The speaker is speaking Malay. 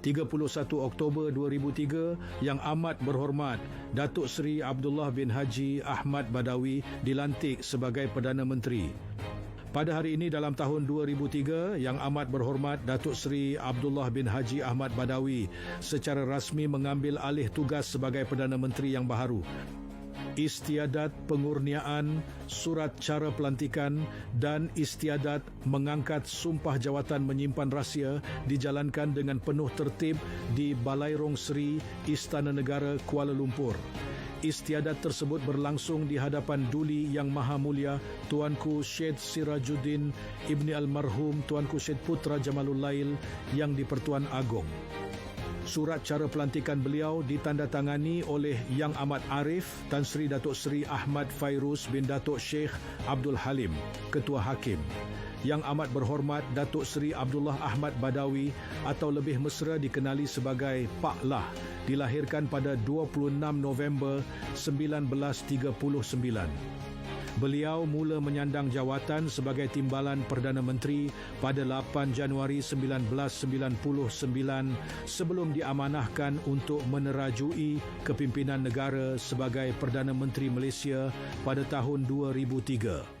31 Oktober 2003 yang amat berhormat Datuk Seri Abdullah bin Haji Ahmad Badawi dilantik sebagai Perdana Menteri. Pada hari ini dalam tahun 2003 yang amat berhormat Datuk Seri Abdullah bin Haji Ahmad Badawi secara rasmi mengambil alih tugas sebagai Perdana Menteri yang baharu istiadat pengurniaan, surat cara pelantikan dan istiadat mengangkat sumpah jawatan menyimpan rahsia dijalankan dengan penuh tertib di Balai Rong Seri, Istana Negara Kuala Lumpur. Istiadat tersebut berlangsung di hadapan Duli Yang Maha Mulia Tuanku Syed Sirajuddin Ibni Almarhum Tuanku Syed Putra Jamalul Lail yang di-Pertuan Agong. Surat cara pelantikan beliau ditandatangani oleh Yang Amat Arif Tan Sri Datuk Seri Ahmad Fairuz bin Datuk Sheikh Abdul Halim, Ketua Hakim. Yang amat berhormat Datuk Seri Abdullah Ahmad Badawi atau lebih mesra dikenali sebagai Pak Lah dilahirkan pada 26 November 1939. Beliau mula menyandang jawatan sebagai Timbalan Perdana Menteri pada 8 Januari 1999 sebelum diamanahkan untuk menerajui kepimpinan negara sebagai Perdana Menteri Malaysia pada tahun 2003.